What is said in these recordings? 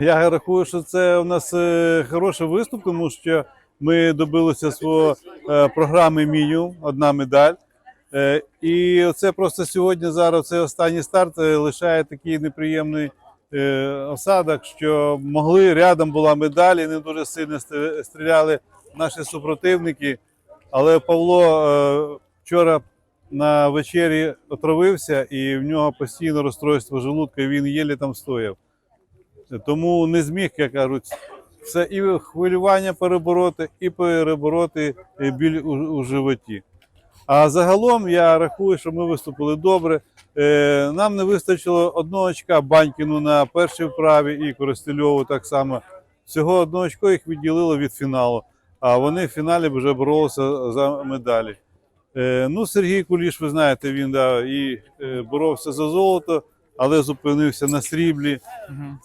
Я рахую, що це у нас е, хороший виступ, тому що ми добилися свого е, програми мінімум, одна медаль. Е, І це просто сьогодні зараз цей останній старт лишає такий неприємний осадок, що могли рядом була медаль, і не дуже сильно стріляли наші супротивники. Але Павло вчора на вечері отравився, і в нього постійно розстройство желудка, і він єлі там стояв. Тому не зміг, як кажуть, це і хвилювання перебороти, і перебороти е, біль у, у животі. А загалом я рахую, що ми виступили добре. Е, нам не вистачило одного очка Банькіну на першій вправі і Коростельову так само. Всього одного очко їх відділило від фіналу, а вони в фіналі вже боролися за медалі. Е, ну, Сергій Куліш, ви знаєте, він да, і е, боровся за золото, але зупинився на сріблі.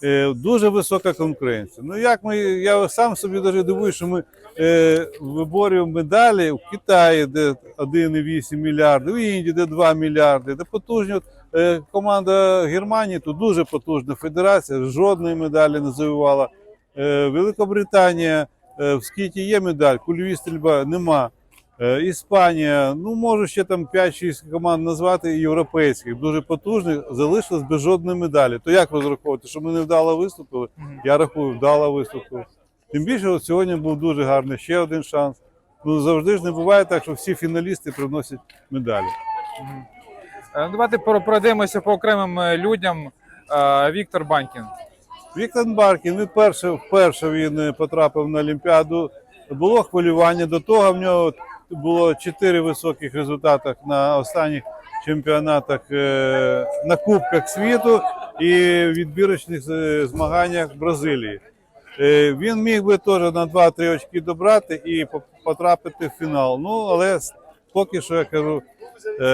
Е, дуже висока конкуренція. Ну як ми, я сам собі даже дивуюсь, що ми е, виборюємо медалі в Китаї, де 1,8 мільярди, в Індії, де 2 мільярди, де потужні. Е, команда Германії тут дуже потужна федерація, жодної медалі не завоювала. Е, Великобританія, е, в скіті є медаль, кульові стрільба нема. Е, Іспанія, ну можу ще там 5-6 команд назвати європейських, дуже потужних, залишилось без жодної медалі. То як розраховувати, що ми не вдало виступили? Я рахую, вдало виступили. Тим більше от сьогодні був дуже гарний ще один шанс. Ну завжди ж не буває так, що всі фіналісти приносять медалі. Е, Давайте про- пройдемося по окремим е, людям. Віктор Банькін. Віктор Баркін, він перше, вперше він потрапив на Олімпіаду. Було хвилювання. До того в нього було чотири високих результати на останніх чемпіонатах е, на Кубках світу і відбірочних е, змаганнях Бразилії. Е, Він міг би теж на 2-3 очки добрати і потрапити в фінал. Ну, але поки що я кажу,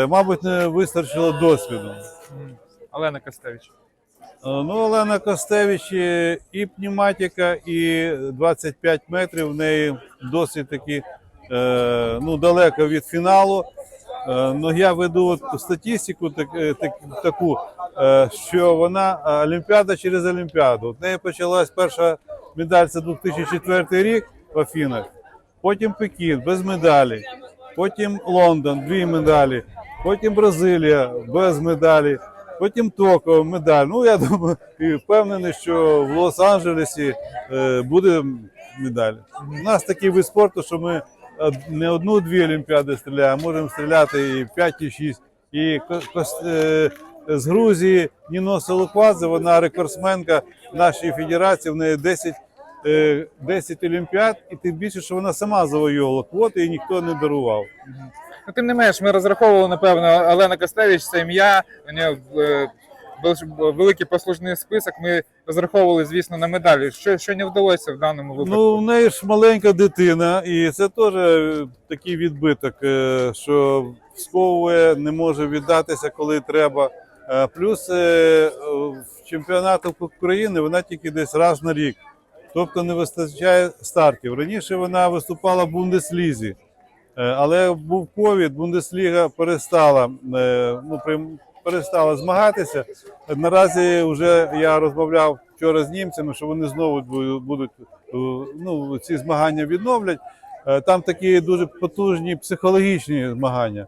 мабуть, не вистачило досвіду. Олена Костевич. Ну, Олена Костевич і пневматика, і 25 метрів. В неї досить таки ну, далеко від фіналу. Е, Ну, я веду от статистику так, е, так, таку, е, що вона е, Олімпіада через Олімпіаду. От неї почалась перша медаль це 2004 рік в Афінах, потім Пекін без медалі, потім Лондон, дві медалі, потім Бразилія без медалі. Потім Токіо, медаль. Ну, я думаю, впевнений, що в Лос-Анджелесі е, буде медаль. У нас такий вид спорту, що ми не одну-дві олімпіади стріляємо, можемо стріляти і 5, і 6. І е, з Грузії Ніно Солоквадзе, вона рекордсменка нашої федерації, в неї 10, е, 10 олімпіад, і тим більше, що вона сама завоювала квоти і ніхто не дарував. Ну, тим не менш, ми розраховували, напевно, Олена Костевич це ім'я. У нього е, великий послужний список. Ми розраховували, звісно, на медалі. Що, що не вдалося в даному випадку? Ну, в неї ж маленька дитина, і це теж е, такий відбиток, е, що сковує, не може віддатися, коли треба. Е, Плюс в чемпіонатах України вона тільки десь раз на рік. Тобто не вистачає стартів. Раніше вона виступала в Бундеслізі, але був ковід, Бундесліга перестала, ну, прям перестала змагатися. Наразі вже я розмовляв вчора з німцями, що вони знову будуть е, ну, ці змагання відновлять. Е, Там такі дуже потужні психологічні змагання.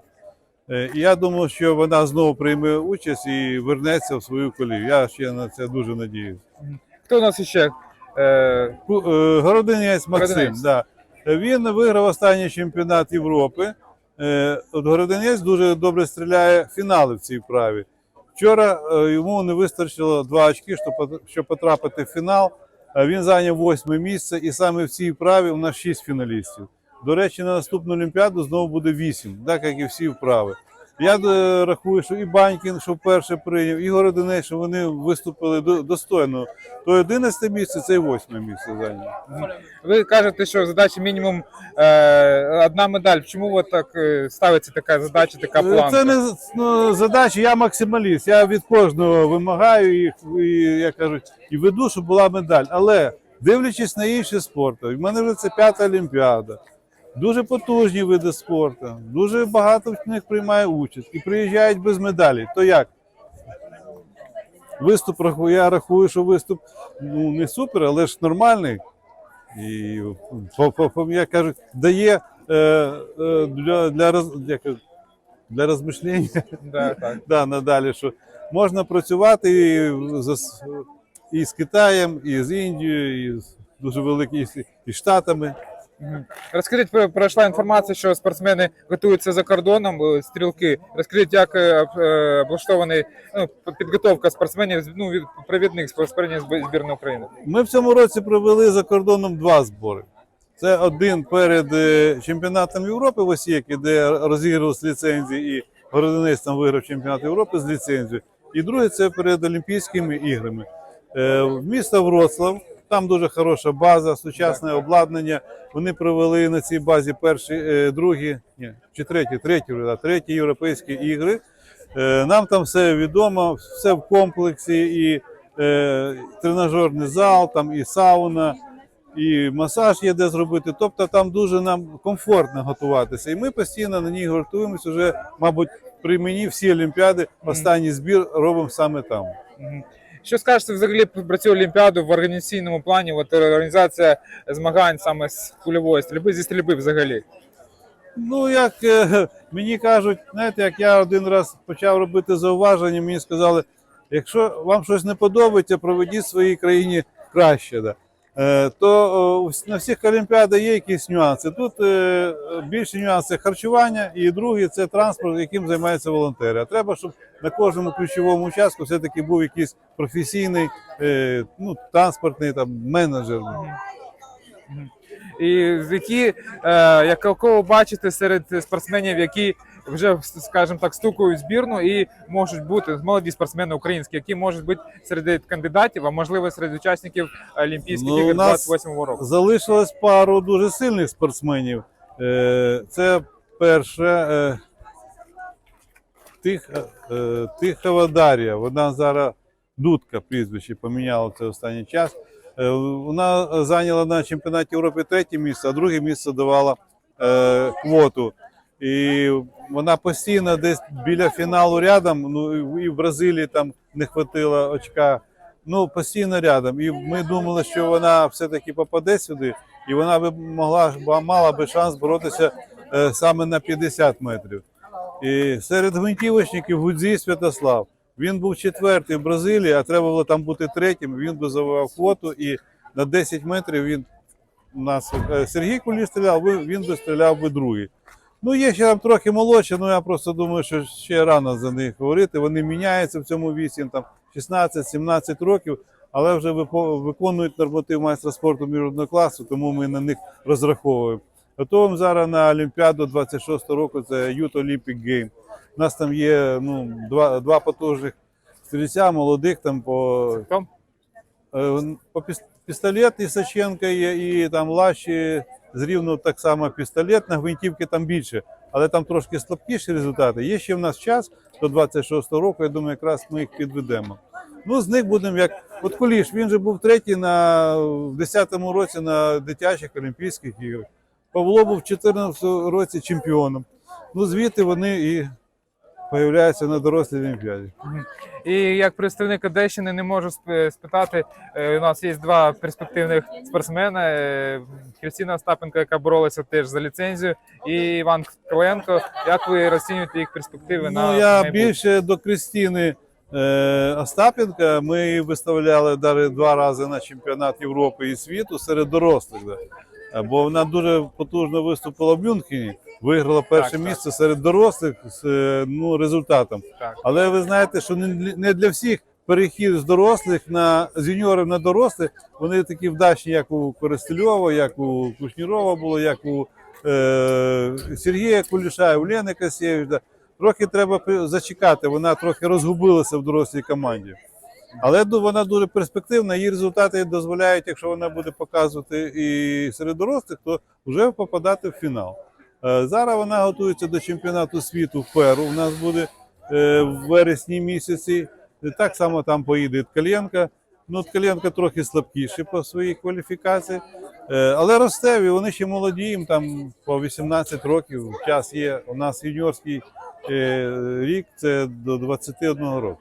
Е, І я думаю, що вона знову прийме участь і вернеться в свою колію. Я ще на це дуже надіюсь. Хто у нас ще? Городинець Максим, Городинець. да. Він виграв останній чемпіонат Європи. Е, От Городинець дуже добре стріляє фінали в цій вправі. Вчора е, йому не вистачило два очки, щоб потрапити в фінал. Він зайняв восьме місце, і саме в цій вправі у нас шість фіналістів. До речі, на наступну Олімпіаду знову буде вісім, так як і всі вправи. Я е, рахую, що і Банькін, що вперше прийняв, і Городинець, що вони виступили до- достойно. То 11 місце, це і 8 місце зайняв. ви кажете, що задача мінімум е, одна медаль. Чому от так е, ставиться така задача, така планка? Це не ну, задача, я максималіст. Я від кожного вимагаю їх, і, як кажуть, і веду, щоб була медаль. Але дивлячись на інші спорти, в мене вже це п'ята олімпіада. Дуже потужні види спорту, дуже багато в них приймає участь і приїжджають без медалі. То як? виступ я рахую, що виступ ну, не супер, але ж нормальний. І по- як кажуть, дає е, е, для, для, роз, для розмишлення Да, так. да, надалі, що можна працювати і, з- і з Китаєм, і з Індією, і з дуже великими і, і Штатами. Розкажіть, пройшла інформація, що спортсмени готуються за кордоном, е, стрілки. Розкажіть, як е, е, облаштований ну, підготовка спортсменів ну, від провідних спортсменів збірної України. Ми в цьому році провели за кордоном два збори. Це один перед чемпіонатом Європи в Осіякі, де розігрувалися ліцензії, і Городинець виграв чемпіонат Європи з ліцензією. І другий це перед Олімпійськими іграми. В місто Вроцлав, там дуже хороша база, сучасне обладнання. Вони провели на цій базі перші, е, другі, ні, чи треті, треті, да, треті європейські ігри. Е, Нам там все відомо, все в комплексі, і е, тренажерний зал, там і сауна, і масаж є де зробити. Тобто там дуже нам комфортно готуватися. І ми постійно на ній готуємося вже, мабуть, при мені всі олімпіади, останній збір робимо саме там. Що скажете взагалі про цю олімпіаду в організаційному плані? От організація змагань саме з кульової стрільби, зі стрільби взагалі. Ну, як е, мені кажуть, знаєте, як я один раз почав робити зауваження, мені сказали, якщо вам щось не подобається, проведіть своїй країні краще. Да. Е, то на всіх олімпіадах є якісь нюанси. Тут е, більше нюанси харчування, і другий це транспорт, яким займаються волонтери. А треба, щоб на кожному ключовому участку все-таки був якийсь професійний е, ну, транспортний там, менеджер. І з які, е, як кого бачите серед спортсменів, які вже, скажімо так, стукають збірну і можуть бути молоді спортсмени українські, які можуть бути серед кандидатів, а можливо серед учасників Олімпійських Ну, ігор 28-го року. Залишилось пару дуже сильних спортсменів. Е, Це перше е, Тих, Тихова Дар'я. Вона зараз дудка прізвище поміняла це останній час. Е, Вона зайняла на чемпіонаті Європи третє місце, а друге місце давала е, квоту. І вона постійно десь біля фіналу рядом. Ну і в Бразилії там не хватило очка. Ну, постійно рядом. І ми думали, що вона все-таки попаде сюди, і вона би могла мала би шанс боротися е, саме на 50 метрів. І серед гвинтівочників Гудзій Святослав. Він був четвертий в Бразилії, а треба було там бути третім. Він би завивав квоту, і на 10 метрів він нас е, Сергій Кулі стріляв, він би стріляв би другий. Ну, є ще там трохи молодші, ну я просто думаю, що ще рано за них говорити. Вони міняються в цьому віці, їм там 16-17 років, але вже виконують норматив майстра спорту міжнародного класу, тому ми на них розраховуємо. Готовим зараз на Олімпіаду 26 року, це Youth Olympic Game. У нас там є ну, два, два потужних стрільця, молодих там по Хто? Е, По пістолет Ісаченка є, і там Лаші з Рівного так само пістолет, на гвинтівки там більше, але там трошки слабкіші результати. Є ще в нас час до 26-го року, я думаю, якраз ми їх підведемо. Ну, з них будемо як. От Куліш, він же був третій на, в 10-му році на дитячих Олімпійських іграх. Павло був в 14-му році чемпіоном. Ну, звідти вони і появляються на дорослій Олімпіаді. І як представник Одещини не можу спитати. е, У нас є два перспективних спортсмена: е, Христина Остапенко, яка боролася теж за ліцензію, і Іван Каленко. Як ви розцінюєте їх перспективи на Ну, я майбутнє? більше до Крістіни е, Остапенка. Ми її виставляли два рази на чемпіонат Європи і світу серед дорослих. Да. Бо вона дуже потужно виступила в Мюнхені, виграла перше Так, так. місце серед дорослих з е, ну, результатом. Так. Але ви знаєте, що не для- всіх перехід з дорослих на з юніорів на дорослих, вони такі вдачні, як у Коростельова, як у Кушнірова було, як у е, Сергія Куліша, у Лени Касєвич. Трохи треба зачекати, вона трохи розгубилася в дорослій команді. Але ду- вона дуже перспективна, її результати дозволяють, якщо вона буде показувати і серед дорослих, то вже попадати в фінал. Е, Зараз вона готується до чемпіонату світу в Перу. У нас буде е, в вересні місяці. Так само там поїде Ткаленко. Ну, Ткаленко трохи слабкіший по своїй кваліфікації, Е, але росте, і вони ще молоді, їм там по 18 років. Час є. У нас юніорський рік це до 21 року.